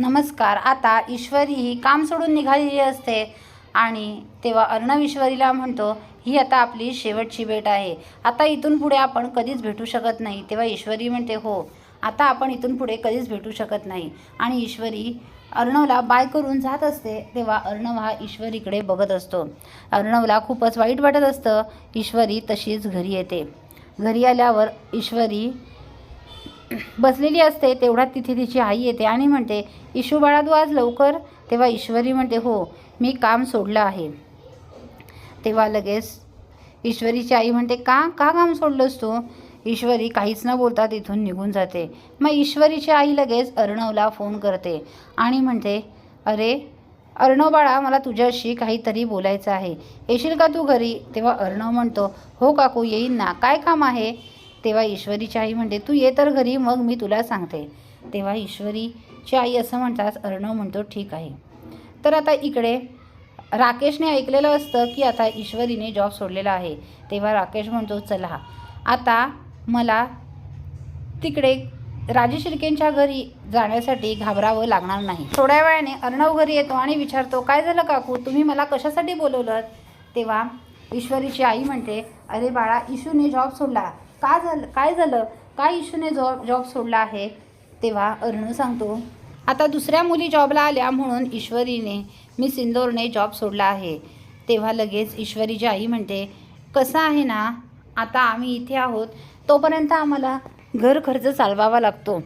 नमस्कार आता ईश्वरी ही काम सोडून निघालेली असते आणि तेव्हा अर्णव ईश्वरीला म्हणतो ही आता आपली शेवटची भेट आहे. आता इथून पुढे आपण कधीच भेटू शकत नाही. तेव्हा ईश्वरी म्हणते हो आता आपण इथून पुढे कधीच भेटू शकत नाही. आणि ईश्वरी अर्णवला बाय करून जात असते तेव्हा अर्णव हा ईश्वरीकडे बघत असतो. अर्णवला खूपच वाईट वाटत असतं. ईश्वरी तशीच घरी येते. घरी आल्यावर ईश्वरी बसलेली असते तेवढ्यात तिथे तिची आई येते आणि म्हणते इशू बाळा तू आज लवकर? तेव्हा ईश्वरी म्हणते हो मी काम सोडलं आहे. तेव्हा लगेच ईश्वरीची आई म्हणते का का काम सोडलंस तू? ईश्वरी काहीच न बोलता तिथून निघून जाते. मग ईश्वरीची आई लगेच अर्णवला फोन करते आणि म्हणते अरे अर्णव बाळा मला तुझ्याशी काहीतरी बोलायचं आहे. येशील का तू घरी? तेव्हा अर्णव म्हणतो हो काकू येईन ना. काय काम आहे? तेव्हा ईश्वरीची आई म्हणते तू ये तर घरी मग मी तुला सांगते. तेव्हा ईश्वरीची आई असं म्हणताच अर्णव म्हणतो ठीक आहे. तर आता इकडे राकेशने ऐकलेलं असतं की आता ईश्वरीने जॉब सोडलेला आहे. तेव्हा राकेश म्हणतो चला आता मला तिकडे राजेश शिर्केंच्या घरी जाण्यासाठी घाबरावं लागणार नाही. थोड्या वेळाने अर्णव घरी येतो आणि विचारतो काय झालं काकू? तुम्ही मला कशासाठी बोलवलं? तेव्हा ईश्वरीची आई म्हणते अरे बाळा इशूने जॉब सोडला. का झालं काय झालं? काय इशूने जॉब जॉब सोडला आहे? तेव्हा अर्ण सांगतो आता दुसऱ्या मुली जॉबला आल्या म्हणून ईश्वरीने मी सिंदोरने जॉब सोडला आहे. तेव्हा लगेच ईश्वरीची आई म्हणते कसं आहे ना आता आम्ही इथे आहोत तोपर्यंत आम्हाला घर खर्च चालवावा लागतो.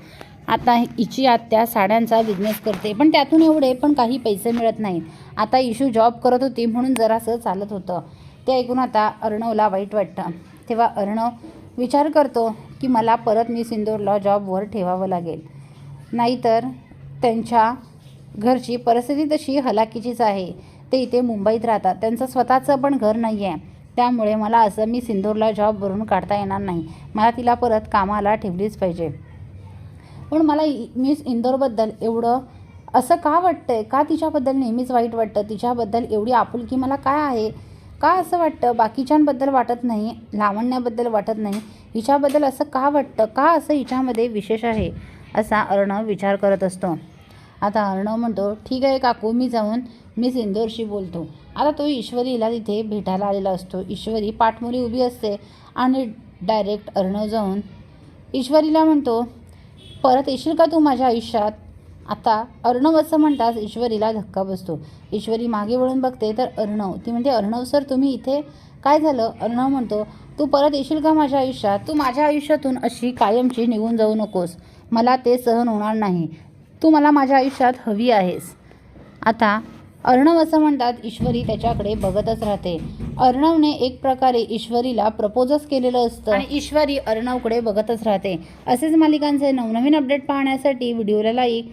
आता हिची आत्या साड्यांचा बिझनेस करते पण त्यातून एवढे पण काही पैसे मिळत नाहीत. आता इशू जॉब करत होती म्हणून जरासं चालत होतं. ते ऐकून आता अर्णवला वाईट वाटतं. तेव्हा अर्णव विचार करतो की मला परत मी सिंदूरला जॉबवर ठेवावं लागेल. नाहीतर त्यांच्या घरची परिस्थिती तशी हलाखीचीच आहे. ते इथे मुंबईत राहतात. त्यांचं स्वतःचं पण घर नाही आहे त्यामुळे मला असं मी सिंदूरला जॉबवरून काढता येणार नाही. मला तिला परत कामाला ठेवलीच पाहिजे. पण मला इ- मिस इंदोरबद्दल एवढं असं का वाटतंय? का तिच्याबद्दल नेहमीच वाईट वाटतं? तिच्याबद्दल एवढी आपुलकी मला काय आहे? का असं वाटतं? बाकीच्यांबद्दल वाटत नाही लावण्याबद्दल वाटत नाही. हिच्याबद्दल असं का वाटतं? का असं हिच्यामध्ये विशेष आहे? असा अर्णव विचार करत असतो. आता अर्णव म्हणतो ठीक आहे काकू मी जाऊन मिस इंदोरशी बोलतो. आता तो ईश्वरीला तिथे भेटायला आलेला असतो. ईश्वरी पाठमोरी उभी असते आणि डायरेक्ट अर्णव जाऊन ईश्वरीला म्हणतो परत येशील का तू माझ्या आयुष्यात? आता अर्णव असं म्हणताच ईश्वरीला धक्का बसतो. ईश्वरी मागे वळून बघते तर अर्णव. ती म्हणते अर्णव सर तुम्ही इथे काय झालं? अर्णव म्हणतो तू परत येशील का माझ्या आयुष्यात? तू माझ्या आयुष्यातून अशी कायमची निघून जाऊ नकोस. मला ते सहन होणार नाही. तू मला माझ्या आयुष्यात हवी आहेस. आता अर्णव असं म्हणतात ईश्वरी त्याच्याकडे बघतच राहते. अर्णवने एक प्रकारे ईश्वरीला प्रपोजच केलेलं असतं. आणि ईश्वरी अर्णवकडे बघतच राहते. असेच मालिकांचे नवनवीन अपडेट पाहण्यासाठी व्हिडिओला लाईक